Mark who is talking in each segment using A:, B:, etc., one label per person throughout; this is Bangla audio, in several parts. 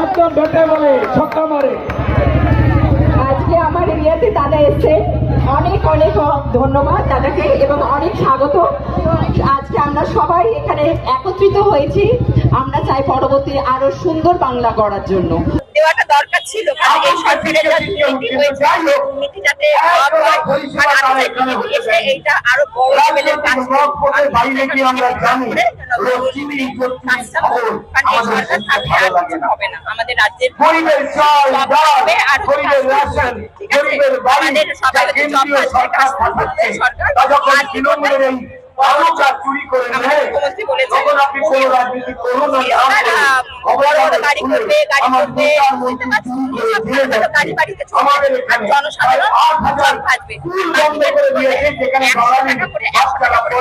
A: একদম বেটে বলে, ছক্কা মারে।
B: আজকে আমার এরিয়াতে দাদা এসছে। অনেক অনেক ধন্যবাদ দাদাকে এবং অনেক স্বাগত। আজকে আমরা সবাই এখানে একত্রিত হয়েছি। আমরা চাই পরবর্তী আরও সুন্দর বাংলা করার জন্য।
C: দেওয়াটা দরকার ছিল কারণ এই সরকারের যা দুর্নীতি হয়েছে দুর্নীতি যাতে হয় এসে এইটা আরও বড় লেভেলের কাজ
D: আমাদের
C: হবে না রাজ্যের হবে আর আমাদের সবাই
D: সরকার
C: আমাদের গাড়ি করবে, গাড়ি করবে। গাড়ি বাড়িতে জনসাধারণ জল
D: বাঙালি
C: টাকা করে, একশো
D: টাকা
C: করে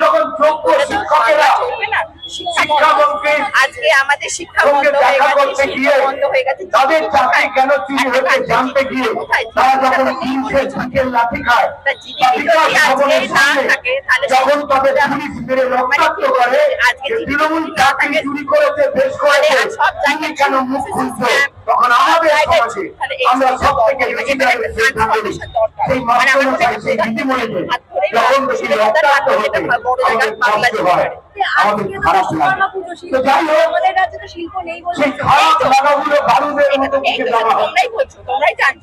D: যখন যোগ্য শিক্ষকেরা
C: চলবে না শিক্ষা
D: শিক্ষামন্ত্রী
C: আজকে আমাদের শিক্ষা বন্ধ হয়ে গেছে শিক্ষা বন্ধ হয়ে গেছে
D: তাদের চাকরি কেন চুরি হয়েছে জানতে গিয়ে তারা যখন তিনশে
C: বলেছে।
D: লাঠি খায়
C: তা GDP
D: তা
C: যদি
D: বিকাশ
C: আজকে
D: ভবনের
C: না
D: সামনে
C: থাকে, তাহলে
D: যখন তাদের পুলিশ মেরে রক্তাক্ত
C: মানে
D: করে
C: আজকে
D: যে
C: GDP
D: তৃণমূল চাকরি চুরি করেছে দেশ করেছে
C: তাহলে সব
D: তুমি
C: জায়গায়
D: কেন মুখ
C: system,
D: তখন আমাদের সমাজে আমরা সব থেকে সেই
C: মানে মনে
D: যখন বেশি রক্তাক্ত হতে আমাদের কষ্ট হয় আমাদের খারাপ লাগে তো যাই হোক সেই খারাপ লাগাগুলো বারুদের মতো মুখে
C: তো,
D: হয়।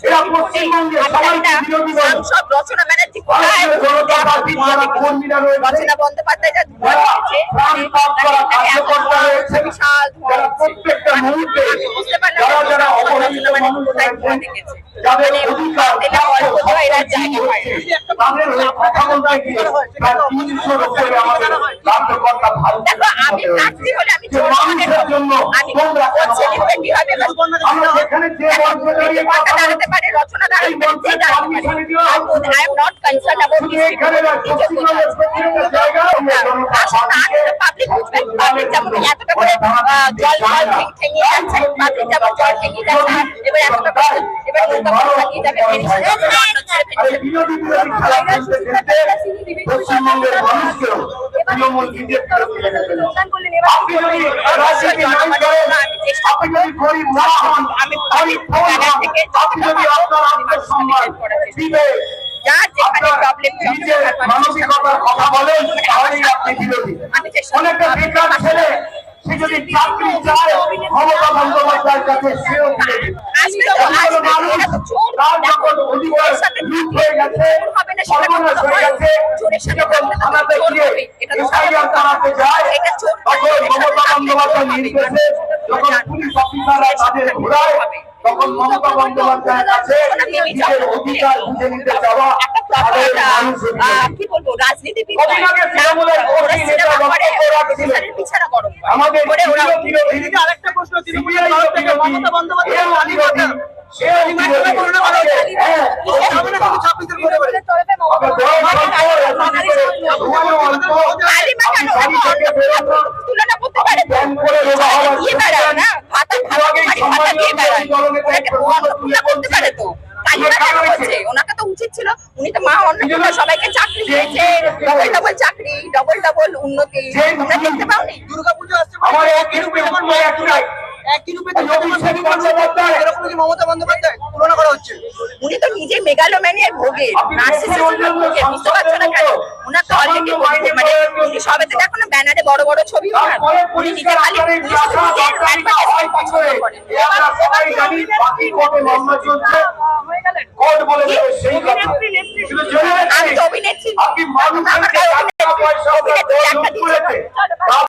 D: এরা পশ্চিমবঙ্গের সবাই বিরোধী দল।
C: সাংসদ রচনা ব্যানার্জি কোথায়?
D: জনতা পার্টির যারা কর্মীরা রয়েছে
C: রচনা বন্দ্যোপাধ্যায় যা ধোঁয়া
D: যারা
C: দিয়েছে,
D: প্রাণ ত্যাগ করা
C: তাকে এত
D: কার্যকর্তা
C: ধোঁয়া
D: রয়েছে,
C: বিশাল ধোঁয়া
D: যারা
C: দিচ্ছে।
D: প্রত্যেকটা
C: আমি-
D: মুহূর্তে
C: আমি বুঝতে পারলাম
D: যারা
C: না,
D: যারা
C: রচনা
D: অবহেলিত
C: ব্যানার্জি
D: মানুষ
C: কোথায় ধোঁয়া
D: রয়েছে,
C: দেখেছে।
D: যাদের
C: মানে
D: অধিকার
C: দিলে অল্প ধোঁয়া এরা জায়গা পায় না।
D: তাদের হয়ে কথা বলতে গিয়ে প্রায়
C: দেখো আমি প্রার্থী হলে? আমি আমি ডিপেন্ডই হবে দাঁড়াতে পারে রচনা
D: হবে।
C: I am not concern about public public যেমন এতটা করে জল জল ঠেঙিয়ে যাচ্ছে পাবলিক যেমন জল ঠেঙিয়ে যাচ্ছে এবার এতটা করে এবার নৌকা যাবে
D: পশ্চিমবঙ্গের মানুষকেও তৃণমূল বিজেপি
E: করলেন এবার
D: আপনি যদি গরিব না হন আমি গরিব হন আপনি যদি আপনার আত্মসম্মান বিবেক
C: যার যেখানে প্রবলেম
D: মানসিকতার কথা বলেন তাহলেই আপনি বিরোধী। অনেকটা বেকার ছেলে সে যদি চাকরি চায় মমতা বন্দ্যোপাধ্যায়ের কাছে সেও গিয়ে যায় তখন মমতা বন্দ্যোপাধ্যায় নির্দেশে যখন পুলিশ অফিসাররা তাদের ঘোরায় তখন মমতা বন্দ্যোপাধ্যায়ের কাছে নিজের অধিকার বুঝে নিতে চাওয়া
C: একটা
D: তাদের
C: proper,
D: মানুষের
C: আহ,
D: বিরোধী।
C: কি বলব ওনাকে করতে পারে তো? কালিমা কেন করছে? ওনাকে তো উচিত ছিল। উনি তো মা অন্নপূর্ণা সবাইকে চাকরি দিয়েছে। ডবল ডবল চাকরি ডবল ডবল উন্নতি। তোমরা দেখতে পাওনি?
F: দুর্গাপুজো আসছে
D: আমার একই রূপে
F: একই রূপে মমতা বন্দ্যোপাধ্যায়? তুলনা
C: উনি তো নিজে মেগালোম্যানিয়ার ভোগে নার্সিসিজমের ভোগে বুঝতে পারছ না কেন? ওনার তো অলরেডি মানে উনি সবেতে দেখো না ব্যানারে বড় বড় ছবি ওনার উনি নিজে খালি শুধু পছন্দ করেন।